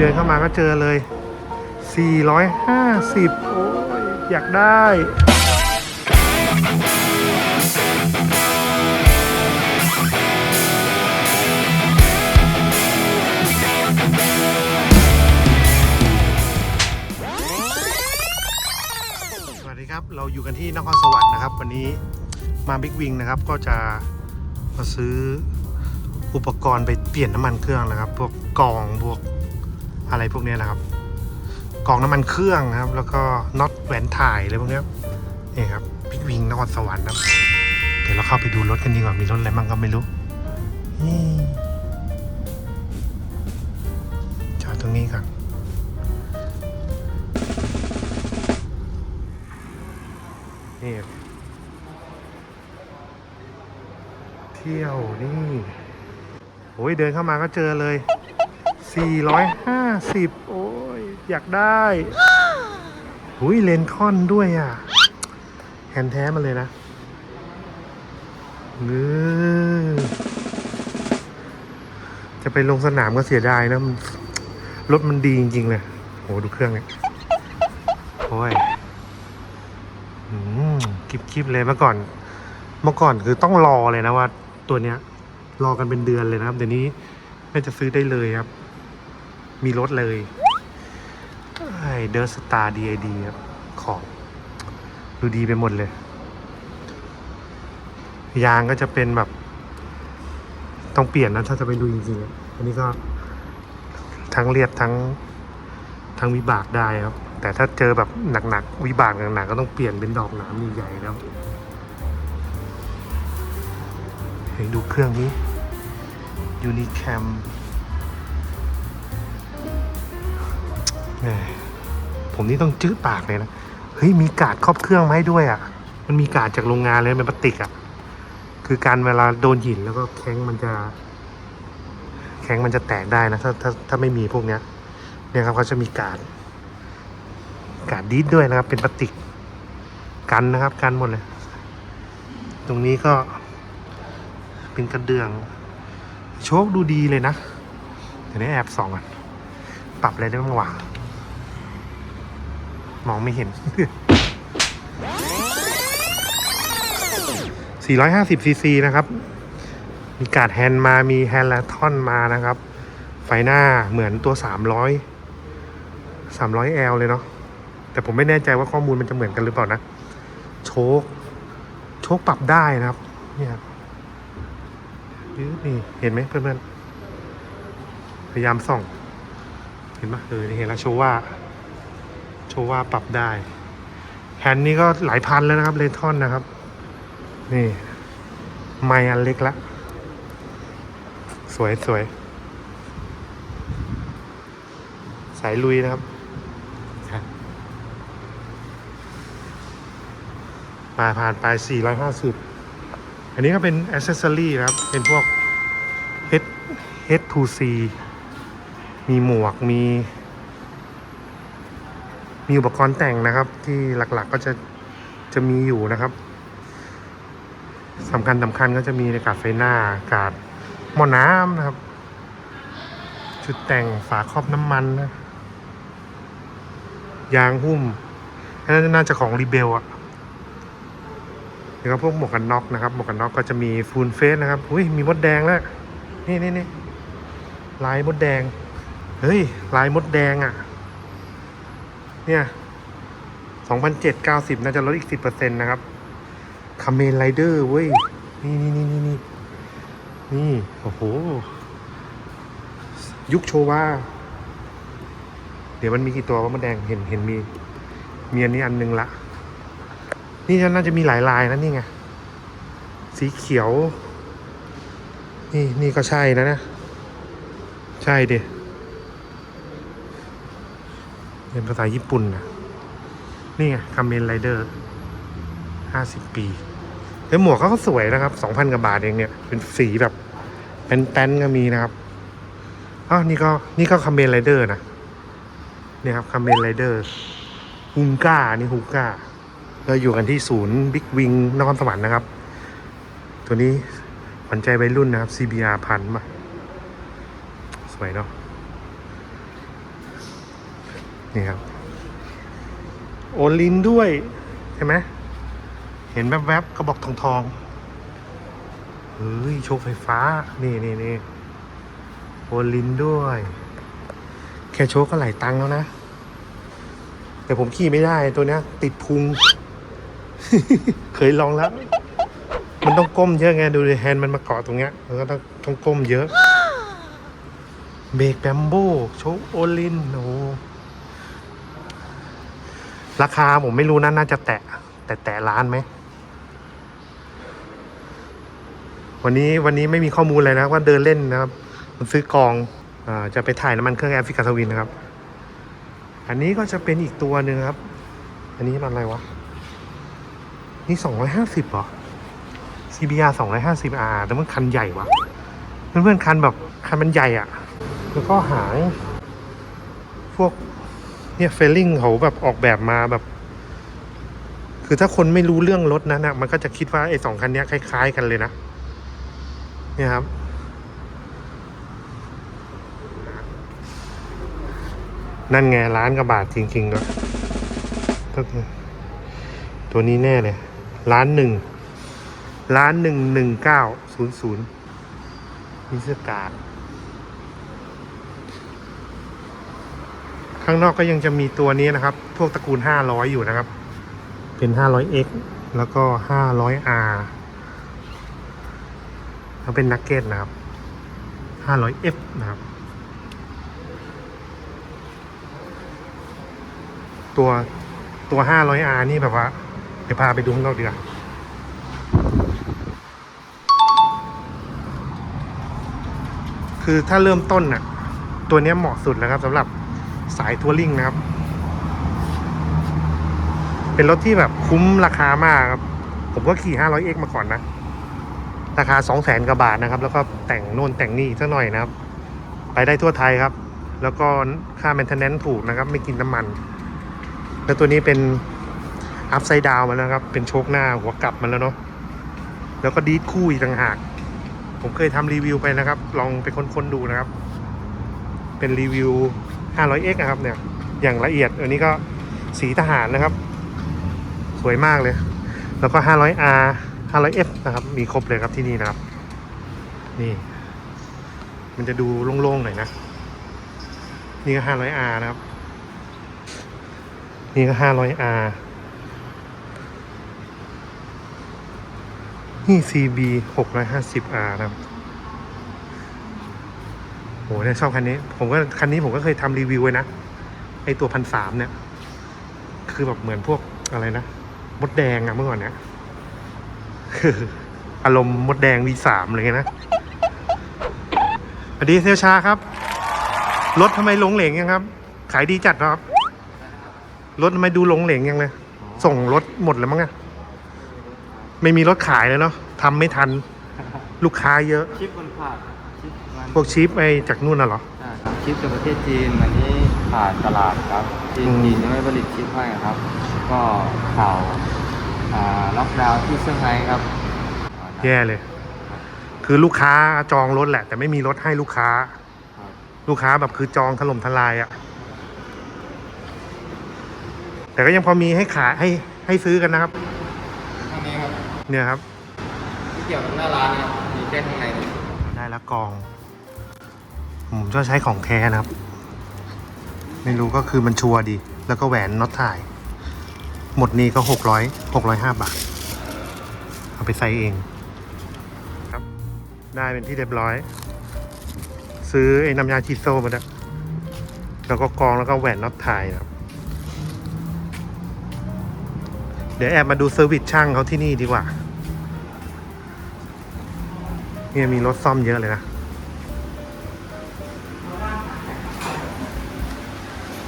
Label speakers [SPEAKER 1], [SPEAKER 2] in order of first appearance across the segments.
[SPEAKER 1] เดินเข้ามาก็เจอเลย 450 โอ้ย อยากได้สวัสดีครับเราอยู่กันที่นครสวรรค์นะครับ วันนี้มาบิ๊กวิงนะครับก็จะมาซื้ออุปกรณ์ไปเปลี่ยนน้ำมันเครื่องนะครับ พวกกรองพวก อะไรพวกนี้นะครับกองน้ำมันเครื่องนะครับ แล้วก็น็อตแหวนถ่ายอะไรพวกนี้นี่ครับบิ๊กวิงนครสวรรค์นะครับเดี๋ยวเราเข้าไปดูรถกันดีกว่ามีรถอะไรบ้างก็ไม่รู้นี่จอดตรงนี้ก่อนนี่เที่ยวนี่โอ้ยเดินเข้ามาก็เจอเลย 450 โอ้ย อยากได้หุ้ยเลนคอนด้วยอะ แฮนด์แท้มาเลยนะเออจะไปลงสนามก็เสียดายนะมันรถมันดีจริง ๆ เลย โห ดูเครื่องเนี่ย โอ้ยอืมคลิปคลิปเลยเมื่อก่อน เมื่อก่อนคือต้องรอเลยนะว่า ตัวเนี้ย รอกันเป็นเดือนเลยนะครับ เดี๋ยวนี้น่าจะซื้อได้เลยครับ มีรถเลยไอเดอร์สตาร์ดีไอดีครับของ ดูดีไปหมดเลย ยางก็จะเป็นแบบ ต้องเปลี่ยนนะถ้าจะไปดูจริงๆอันนี้ก็ทั้งเรียบทั้งทั้งวิบากได้ครับ แต่ถ้าเจอแบบหนักๆวิบากหนักๆก็ต้องเปลี่ยนเป็นดอกหนามใหญ่ๆแล้วเฮ้ยดูเครื่องนี้ยูนิแคม ผมนี่ต้องจื้อปากเลยนะ เฮ้ยมีกาดครอบเครื่องมาให้ด้วยอะ มันมีกาดจากโรงงานเลยเป็นพลาสติกอะ คือการเวลาโดนหินแล้วก็แข้งมันจะ แข้งมันจะแตกได้นะ ถ้าถ้าถ้าไม่มีพวกเนี้ย เนี่ยครับเขาจะมีกาด กาดดีดด้วยนะครับ เป็นพลาสติก กันนะครับ กันหมดเลย ตรงนี้ก็เป็นกระเดื่อง โชคดูดีเลยนะ เดี๋ยวนี้แอบส่องก่อนปรับอะไรได้บ้างวะ มองไม่เห็น 450ซีซีนะครับ มีกาดแฮนด์มา มีแฮนด์และท่อนมานะครับ ไฟหน้าเหมือนตัว 300 300L เลยเนาะ แต่ผมไม่แน่ใจว่าข้อมูลมันจะเหมือนกันหรือเปล่านะ โชค โชคปรับได้นะครับ เนี่ยครับนี่ เห็นไหมเพื่อนๆ พยายามส่อง เห็นปะเออเห็นแล้วโชว่า โชว่าปรับได้แฮนด์นี่ก็หลายพันแล้วนะครับเลทอนนะครับ นี่ ไมอันเล็กละ สวยสวย สายลุยนะครับ มาผ่านไป 450 อันนี้ก็เป็นอ c เซ s ซอรี่นะครับ เป็นพวก H H2C มีหมวกมี มีอุปกรณ์แต่งนะครับ ที่หลักๆก็จะจะมีอยู่นะครับสำคัญสำคัญก็จะมีในกาดไฟหน้ากาดหม้อน้ำนะครับ ชุดแต่งฝาครอบน้ำมันนะยางหุ้มอันนั้นน่าจะของรีเบลอะแล้วก็พวกหมวกกันน็อกนะครับ หมวกกันน็อกก็จะมีฟูลเฟสนะครับอุ้ยมีมดแดงแล้วนี่นี่นี่ลายมดแดง เฮ้ย ลายมดแดงอะ เนี่ยสองพันเจ็ดเก้าสิบน่าจะลดอีกสิบเปอร์เซ็นต์นะครับคาเมนไรเดอร์เว้ย นี่นี่นี่นี่นี่นี่โอ้โห ยุคโชว่า เดี๋ยวมันมีกี่ตัวว่ามดแดงเห็นเห็นมี มีอันนี้อันหนึงละ นี่น่าจะมีหลายลายนะนี่ไง สีเขียว นี่นี่ก็ใช่นะนะ ใช่ดิ เป็นภาษาญี่ปุ่นนะนี่ไงคาเมนไรเดอร์ห้าสิบปีเฮ้ยหมวกเขาก็สวยนะครับสองพันกว่าบาทเองเนี่ย เป็นสีแบบเป็นแป้นก็มีนะครับอ้าวนี่ก็นี่ก็คาเมนไรเดอร์นะเนี่ยครับคาเมนไรเดอร์ฮุงก้านี่ฮุงก้าเราอยู่กันที่ศูนย์บิ๊กวิงนครสวรรค์นะครับ ตัวนี้ขวัญใจวัยรุ่นนะครับ CBR พันมาสวยเนาะ นี่ครับ โอลินด้วยใช่ไหมเห็นแวบๆกระบอกทองทองเฮ้ยโชว์ไฟฟ้า นี่นี่นี่โอลินด้วย แค่โชว์ก็หลายตังค์แล้วนะ แต่ผมขี่ไม่ได้ตัวเนี้ย ติดพุง เคยลองแล้ว มันต้องก้มเยอะไง ดูดิแฮนด์มันมาเกาะตรงเนี้ยมันก็ต้องต้องก้มเยอะ เบรกแบมโบโชว์โอลินโอ้ ราคาผมไม่รู้นะน่าจะแตะ แต่แตะล้านไหม วันนี้วันนี้ไม่มีข้อมูลเลยนะว่าเดินเล่นนะครับมันซื้อกองอจะไปถ่ายน้ำมันเครื่องแอฟริกาสวินนะครับ อันนี้ก็จะเป็นอีกตัวหนึ่งครับ อันนี้มันอะไรวะ นี่สองร้อยห้าสิบเหรอ CBR สองร้อยห้าสิบ R แต่มันคันใหญ่วะเพื่อนๆคันแบบคันมันใหญ่อะแล้วก็หางพวก เนี่ยเฟลลิ่งเขาแบบออกแบบมาแบบ คือถ้าคนไม่รู้เรื่องรถนั้นนะมันก็จะคิดว่าไอ้สองคันนี้คล้าย ๆ กันเลยนะ เนี่ยครับนั่นไงร้านกระบาทจริงๆด้วยก็คือตัวนี้แน่เลยร้านหนึ่งร้านหนึ่งหนึ่งเก้าศูนย์ศูนย์มิสการ์ ข้างนอกก็ยังจะมีตัวนี้นะครับ พวกตระกูลห้าร้อยอยู่นะครับ เป็นห้าร้อย X แล้วก็ห้าร้อย R แล้วเป็นนักเก็ตนะครับห้าร้อย F นะครับ ตัวตัวห้าร้อย R นี่แบบว่า เดี๋ยวพาไปดูข้างนอกดีกว่าคือถ้าเริ่มต้นน่ะ ตัวนี้เหมาะสุดแล้วครับสำหรับ สายทัวริงนะครับ เป็นรถที่แบบคุ้มราคามากครับ ผมก็ขี่ 500x มาก่อนนะ ราคา 200,000กว่าบาทนะครับ แล้วก็แต่งโน่นแต่งนี่สักหน่อยนะครับ ไปได้ทั่วไทยครับ แล้วก็ค่า maintenance ถูกนะครับ ไม่กินน้ำมัน แล้วตัวนี้เป็นอัพไซด์ดาวมันนะครับ เป็นโชคหน้าหัวกลับมันแล้วเนาะ แล้วก็ดีดคู่อีกต่างหาก ผมเคยทำรีวิวไปนะครับ ลองไปค้นๆดูนะครับ เป็นรีวิว 500x นะครับเนี่ยอย่างละเอียด อันนี้ก็สีทหารนะครับ สวยมากเลย แล้วก็ 500R 500F นะครับ มีครบเลยครับที่นี่นะครับ นี่ มันจะดูโล่งๆหน่อยนะ นี่ก็ 500R นะครับ นี่ก็ 500R นี่ CB 650R นะครับ โหเนี่ยชอบคันนี้ ผมก็คันนี้ผมก็เคยทำรีวิวไว้นะไอตัวพันสามเนี่ย คือแบบเหมือนพวกอะไรนะมดแดงอะเมื่อก่อนเนี่ยอารมณ์มดแดง V3 อะไรเงี้ยนะสวัสดีเซลชาครับ รถทำไมหลงเหลงยังครับ ขายดีจัดครับ รถทำไมดูหลงเหลงยังเลยส่งรถหมดแล้วมั้งอะไม่มีรถขายเลยเนาะทำไม่ทัน ลูกค้าเยอะ
[SPEAKER 2] ชิปมันขาด ชิปมัน
[SPEAKER 1] พวกชิปไอจากนู่นน่ะเหรอ
[SPEAKER 2] อ่าครับชิปจากประเทศจีนอันนี้ขาดตลาดครับจีน
[SPEAKER 1] อืม
[SPEAKER 2] จีนยังไม่ผลิตชิปให้ครับ ก็ข่าวอ่าล็อกดาวน์ที่เซี่ยงไฮ้ครับอ่า
[SPEAKER 1] แย่เลย คือลูกค้าจองรถแหละ แต่ไม่มีรถให้ลูกค้า
[SPEAKER 2] ครับ
[SPEAKER 1] ลูกค้าแบบคือจองถล่มทลายอะ่ะ แต่ก็ยังพอมีให้ขายให้ให้ซื้อกันนะครับ
[SPEAKER 2] ข้างนี้ครับ
[SPEAKER 1] เนี่ยครับ
[SPEAKER 2] ที่เกี่ยวกับหน้าร้านนะครับมีแค่ข้างในนี่
[SPEAKER 1] ได้แล้วกองผมชอบใช้ของแท้นะครับ ไม่รู้ก็คือมันชัวร์ดี แล้วก็แหวนน็อตถ่าย หมดนี้ก็หกร้อยหกร้อยห้าบาท เอาไปใส่เองครับ ได้เป็นที่เรียบร้อย ซื้อไอ้น้ำยาชีโซมาด้วแล้วก็กองแล้วก็แหวนน็อตถ่ายนะครับ เดี๋ยวแอบมาดูเซอร์วิสช่างเขาที่นี่ดีกว่า เนี่ยมีรถซ่อมเยอะเลยนะ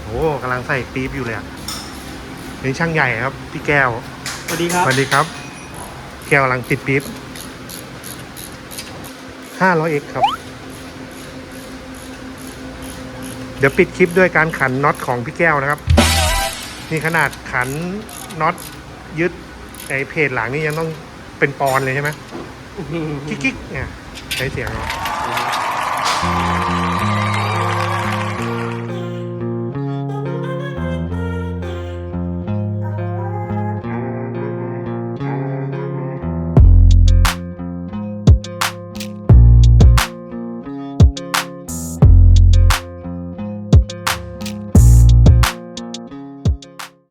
[SPEAKER 1] โอ้กำลังใส่ปี๊บอยู่เลยอะเป็นช่างใหญ่ครับ พี่แก้ว
[SPEAKER 2] สวัสดีครับ
[SPEAKER 1] สวัสดีครับ แก้วกำลังติดปี๊บ 500x ครับ เดี๋ยวปิดคลิปด้วยการขันน็อตของพี่แก้วนะครับ นี่ขนาดขันน็อตยึดไอเพจหลังนี่ยังต้องเป็นปอนด์เลยใช่ไหม กิ๊กๆเนี่ยใช้เสียงเนาะ